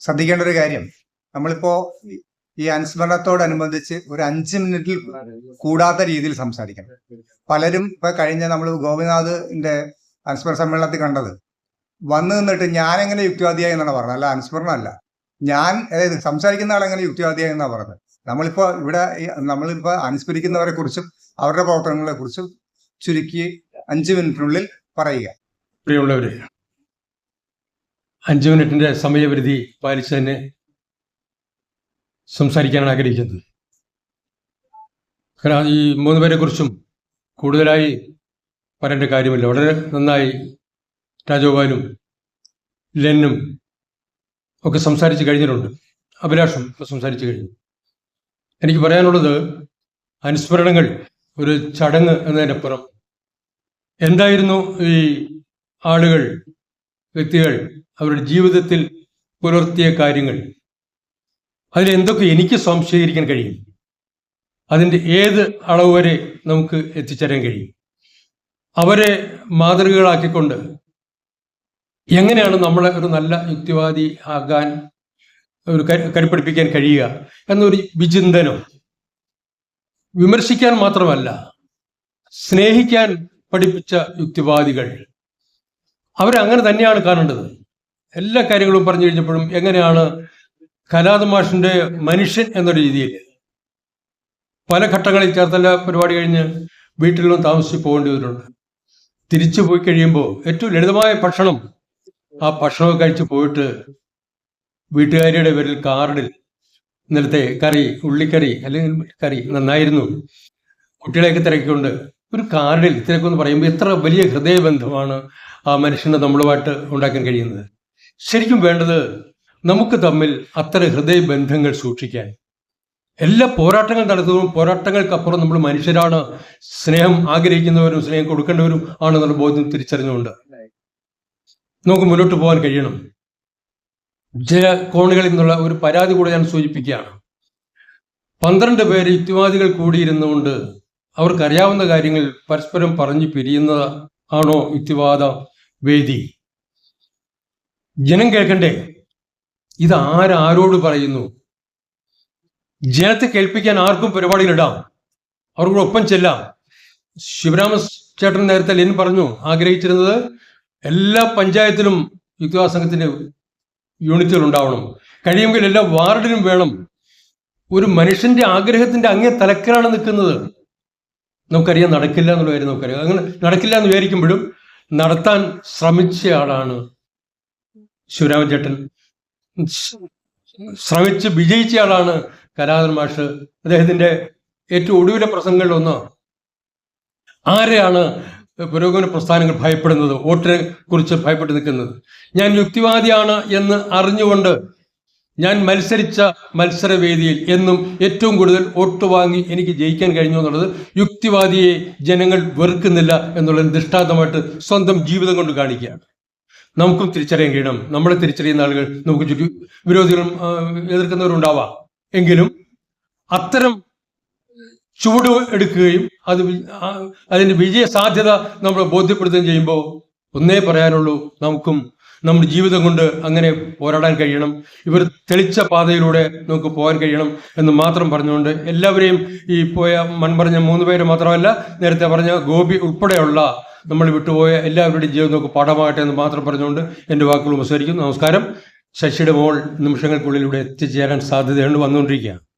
ശ്രദ്ധിക്കേണ്ട ഒരു കാര്യം. നമ്മളിപ്പോ ഈ- അനുസ്മരണത്തോടനുബന്ധിച്ച് ഒരു അഞ്ച് മിനിറ്റിൽ കൂടാത്ത രീതിയിൽ സംസാരിക്കണം. പലരും ഇപ്പൊ കഴിഞ്ഞ നമ്മൾ ഗോപിനാഥിന്റെ അനുസ്മരണ സമ്മേളനത്തിൽ കണ്ടത്. വന്നു നിന്നിട്ട് ഞാൻ എങ്ങനെ യുക്തിവാദിയായി എന്നാണ് പറഞ്ഞത്. അല്ല അനുസ്മരണമല്ല. ഞാൻ അതായത് സംസാരിക്കുന്ന ആൾ എങ്ങനെ യുക്തിവാദിയായി എന്നാണ് പറഞ്ഞത്. നമ്മളിപ്പോ ഇവിടെ നമ്മളിപ്പോ അനുസ്മരിക്കുന്നവരെ കുറിച്ചും അവരുടെ പ്രവർത്തനങ്ങളെ കുറിച്ചും ചുരുക്കി അഞ്ച് മിനിറ്റിനുള്ളിൽ പറയുക. പ്രിയമുള്ളവരെ അഞ്ച് മിനിറ്റിന്റെ സമയപരിധി പാലിച്ച് തന്നെ സംസാരിക്കാനാണ് ആഗ്രഹിക്കുന്നത്. കാരണം ഈ മൂന്ന് പേരെ കുറിച്ചും കൂടുതലായി പറയേണ്ട കാര്യമില്ല. വളരെ നന്നായി രാജഗോപാലും ലെന്നും ഒക്കെ സംസാരിച്ച് കഴിഞ്ഞിട്ടുണ്ട്. അഭിലാഷും ഇപ്പൊ സംസാരിച്ചു കഴിഞ്ഞു. എനിക്ക് പറയാനുള്ളത് അനുസ്മരണങ്ങൾ ഒരു ചടങ്ങ് എന്നതിനപ്പുറം. എന്തായിരുന്നു ഈ ആളുകൾ വ്യക്തികൾ അവരുടെ ജീവിതത്തിൽ പുലർത്തിയ കാര്യങ്ങൾ. അതിൽ എന്തൊക്കെ എനിക്ക് സംശയീകരിക്കാൻ കഴിയും? അതിന്റെ ഏത് അളവ് വരെ നമുക്ക് എത്തിച്ചേരാൻ കഴിയും? അവരെ മാതൃകകളാക്കിക്കൊണ്ട് എങ്ങനെയാണ് നമ്മളെ ഒരു നല്ല യുക്തിവാദി ആകാൻ ഒരു കരു- കരുപ്പിടിപ്പിക്കാൻ കഴിയുക എന്നൊരു വിചിന്തനം വിമർശിക്കാൻ മാത്രമല്ല സ്നേഹിക്കാൻ പഠിപ്പിച്ച യുക്തിവാദികൾ. അവരങ്ങനെ തന്നെയാണ് കാണേണ്ടത്. എല്ലാ കാര്യങ്ങളും പറഞ്ഞു കഴിഞ്ഞപ്പോഴും എങ്ങനെയാണ് കലാതമാഷിന്റെ മനുഷ്യൻ എന്ന രീതിയിൽ പല ഘട്ടങ്ങളിൽ ചേർത്തല പരിപാടി കഴിഞ്ഞ് വീട്ടിലും താമസിച്ച് പോകേണ്ടി വന്നിട്ടുണ്ട് തിരിച്ചു പോയി കഴിയുമ്പോൾ ഏറ്റവും ലളിതമായ ഭക്ഷണം ആ ഭക്ഷണം കഴിച്ച് പോയിട്ട് വീട്ടുകാരിയുടെ പേരിൽ കാർഡിൽ ഇന്നലത്തെ കറി ഉള്ളിക്കറി അല്ലെങ്കിൽ കറി നന്നായിരുന്നു. കുട്ടികളെയൊക്കെ തിരക്കിക്കൊണ്ട് ഒരു കാർഡിൽ തിരക്കെന്ന് പറയുമ്പോൾ എത്ര വലിയ ഹൃദയബന്ധമാണ്. ആ മനുഷ്യനെ നമ്മളുമായിട്ട് ഉണ്ടാക്കാൻ കഴിയുന്നത്? ശരിക്കും വേണ്ടത് നമുക്ക് തമ്മിൽ അത്തരം ഹൃദയബന്ധങ്ങൾ സൂക്ഷിക്കാൻ. എല്ലാ പോരാട്ടങ്ങൾ നടത്തുന്നതും പോരാട്ടങ്ങൾക്കപ്പുറം നമ്മൾ മനുഷ്യരാണ്. സ്നേഹം ആഗ്രഹിക്കുന്നവരും സ്നേഹം കൊടുക്കേണ്ടവരും ആണെന്നുള്ള ബോധ്യം തിരിച്ചറിഞ്ഞുകൊണ്ട്. നമുക്ക് മുന്നോട്ട് പോകാൻ കഴിയണം. ചില കോണുകളിൽ നിന്നുള്ള ഒരു പരാതി കൂടെ ഞാൻ സൂചിപ്പിക്കുകയാണ്. പന്ത്രണ്ട് പേര് യുക്തിവാദികൾ കൂടിയിരുന്നുകൊണ്ട് അവർക്കറിയാവുന്ന കാര്യങ്ങൾ പരസ്പരം പറഞ്ഞു പിരിയുന്നതാണോ യുക്തിവാദ? വേദി. ജനം കേൾക്കണ്ടേ? ഇത് ആരാരോട് പറയുന്നു? ജനത്തെ കേൾപ്പിക്കാൻ ആർക്കും പരിപാടികളിടാം അവർക്കൂടെ ഒപ്പം ചെല്ലാം. ശിവരാമ ചേട്ടൻ നേരത്തെ ലെൻ പറഞ്ഞു ആഗ്രഹിച്ചിരുന്നത് എല്ലാ പഞ്ചായത്തിലും യുക്തിവാദ സംഘത്തിന്റെ യൂണിറ്റുകൾ ഉണ്ടാവണം കഴിയുമെങ്കിൽ എല്ലാ വാർഡിലും വേണം. ഒരു മനുഷ്യന്റെ ആഗ്രഹത്തിന്റെ അങ്ങേ തലക്കലാണ് നിൽക്കുന്നത്. നമുക്കറിയാം നടക്കില്ല എന്നുള്ള കാര്യം നമുക്കറിയാം. അങ്ങനെ നടക്കില്ല എന്ന് വിചാരിക്കുമ്പോഴും നടത്താൻ ശ്രമിച്ചയാളാണ് ശിവരാമൻ ചേട്ടൻ ശ്രമിച്ച് വിജയിച്ച ആളാണ് കലാധരൻ മാഷ്. അദ്ദേഹത്തിന്റെ ഏറ്റവും ഒടുവിലെ പ്രസംഗങ്ങളിൽ ഒന്ന്. ആരെയാണ് പുരോഗമന പ്രസ്ഥാനങ്ങൾ ഭയപ്പെടുന്നത്? വോട്ടിനെ കുറിച്ച് ഭയപ്പെട്ട് നിൽക്കുന്നത്. ഞാൻ യുക്തിവാദിയാണ് എന്ന് അറിഞ്ഞുകൊണ്ട് ഞാൻ മത്സരിച്ച മത്സരവേദിയിൽ എന്നും ഏറ്റവും കൂടുതൽ വോട്ട് വാങ്ങി എനിക്ക് ജയിക്കാൻ കഴിഞ്ഞു എന്നുള്ളത് യുക്തിവാദിയെ ജനങ്ങൾ വെറുക്കുന്നില്ല എന്നുള്ളത് ദൃഷ്ടാന്തമായിട്ട് സ്വന്തം ജീവിതം കൊണ്ട് കാണിക്കുകയാണ്. നമുക്കും തിരിച്ചറിയാൻ കഴിയണം. നമ്മളെ തിരിച്ചറിയുന്ന ആളുകൾ നമുക്ക് ചുറ്റും വിരോധികളും എതിർക്കുന്നവരുണ്ടാവാം. എങ്കിലും അത്തരം ചൂട് എടുക്കുകയും അത് അതിന്റെ വിജയ സാധ്യത നമ്മൾ ബോധ്യപ്പെടുത്തുകയും ചെയ്യുമ്പോൾ ഒന്നേ പറയാനുള്ളൂ നമുക്കും നമ്മുടെ ജീവിതം കൊണ്ട് അങ്ങനെ പോരാടാൻ കഴിയണം. ഇവർ തെളിച്ച പാതയിലൂടെ നമുക്ക് പോകാൻ കഴിയണം എന്ന് മാത്രം പറഞ്ഞുകൊണ്ട് എല്ലാവരെയും ഈ പോയ മൺപറഞ്ഞ മൂന്ന് പേര് മാത്രമല്ല നേരത്തെ പറഞ്ഞ ഗോപി ഉൾപ്പെടെയുള്ള നമ്മൾ വിട്ടുപോയ എല്ലാവരുടെയും ജീവിതം നമുക്ക് പാഠമാകട്ടെ എന്ന് മാത്രം പറഞ്ഞുകൊണ്ട് എന്റെ വാക്കുകൾ ഉപസരിക്കുന്നു നമസ്കാരം. ശശിയുടെ മോൾ നിമിഷങ്ങൾക്കുള്ളിലൂടെ എത്തിച്ചേരാൻ സാധ്യതയുണ്ട് വന്നുകൊണ്ടിരിക്കുകയാണ്.